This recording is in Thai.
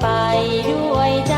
ไปด้วยใจ